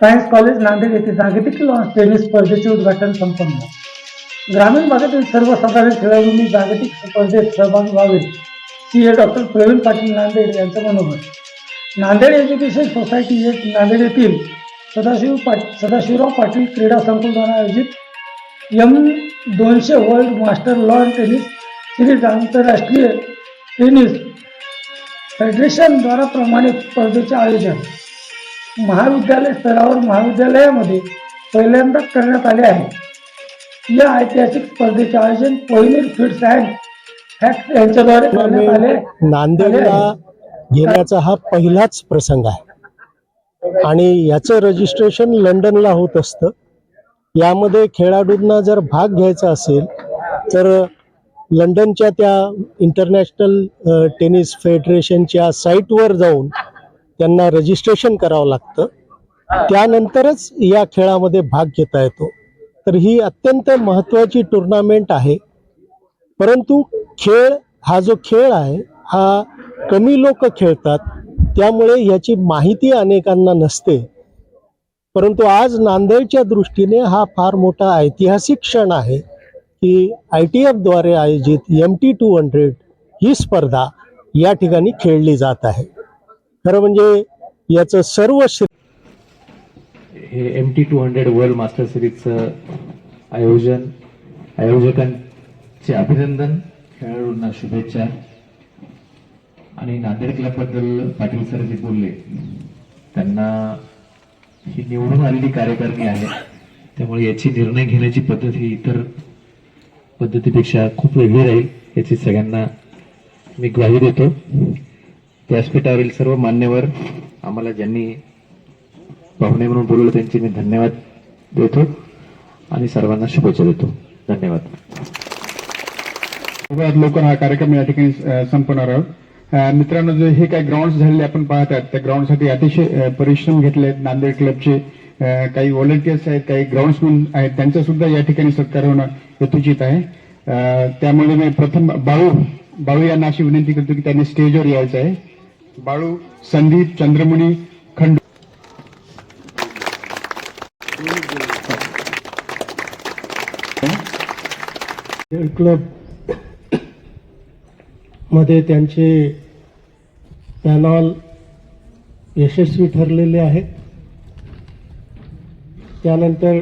Science college Nanded येथे जागतिक lawns tennis स्पर्धेचे उद्घाटन संपन्न. ग्रामीण भागातील सर्वसाधारण खेळाडूंनी जागतिक स्पर्धेत सहभागी व्हावे C A doctor Pravin Patil Nanded यांचं मनोगत. नांदेड एज्युकेशन सोसायटी एक नांदेड येथील सदाशिव पाट सदाशिवराव पाटील क्रीडा संकुलद्वारा आयोजित यम दोनशे world master lawn tennis series आंतरराष्ट्रीय टेनिस फेडरेशनद्वारा प्रमाणित स्पर्धेचे आयोजन महाविद्यालय स्तरावर महाविद्यालयामध्ये पहिल्यांदा करण्यात आले आहे. या ऐतिहासिक स्पर्धेचे आयोजन कोहिनीर फिट्स अँड फॅक्ट यांच्याद्वारे करण्यात आले. नांदेडला घेण्याचा हा पहिलाच प्रसंग आहे. आणि याचं रजिस्ट्रेशन लंडनला होत असतं. यामध्ये खेळाडूंना जर भाग घ्यायचा असेल तर लंडनच्या त्या इंटरनॅशनल टेनिस फेडरेशनच्या साईटवर जाऊन त्यांना रजिस्ट्रेशन करावं लागतं. त्यानंतरच या खेळामध्ये भाग घेता येतो. तर ही अत्यंत महत्त्वाची टुर्नामेंट आहे. परंतु खेळ हा जो खेळ आहे हा कमी लोक खेळतात. त्यामुळे याची माहिती अनेकांना नसते. परंतु आज नांदेडच्या दृष्टीने हा फार मोठा ऐतिहासिक क्षण आहे की आय टी एफद्वारे आयोजित एम टी टू हंड्रेड ही स्पर्धा या ठिकाणी खेळली जात आहे. खरं म्हणजे याचं सर्व हे M T two hundred world master सिरीजचं आयोजन आयोजकांचे अभिनंदन खेळाडूंना शुभेच्छा. आणि नांदेड क्लबबद्दल पाटील सर जे बोलले त्यांना ही निवडून आलेली कार्यकारिणी आहे. त्यामुळे याची निर्णय घेण्याची पद्धत ही इतर पद्धतीपेक्षा खूप वेगळी राहील याची सगळ्यांना मी ग्वाही देतो. व्यासपीठावरील सर्व मान्यवर आम्हाला ज्यांनी पाहुणे म्हणून बोलवलं त्यांचे मी धन्यवाद देतो आणि सर्वांना शुभेच्छा देतो. धन्यवाद. लोक लवकर हा कार्यक्रम या ठिकाणी संपणार आहोत. मित्रांनो जे हे काही ग्राउंड झालेले आपण पाहत आहात त्या ग्राउंडसाठी अतिशय परिश्रम घेतले आहेत नांदेड क्लबचे काही व्हॉलंटियर्स आहेत काही ग्राउंड्समन आहेत त्यांचा सुद्धा या ठिकाणी सत्कार होणं यथोचित आहे. त्यामुळे मी प्रथम बाळू बाळू यांना अशी विनंती करतो की त्यांनी स्टेजवर यायचं आहे. बाळू संदीप चंद्रमुनी खंड. क्लबमध्ये त्यांचे पॅनॉल यशस्वी ठरलेले आहेत. त्यानंतर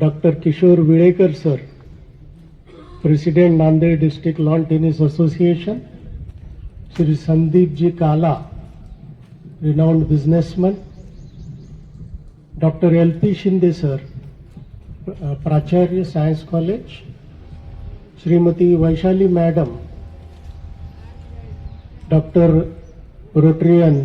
doctor Kishor Vilekar sir president Nanded district lawn tennis association Shri Sandeepji Kala renowned businessman doctor L P Shinde sir प्राचार्य science college Shrimati Vaishali madam doctor Rotarian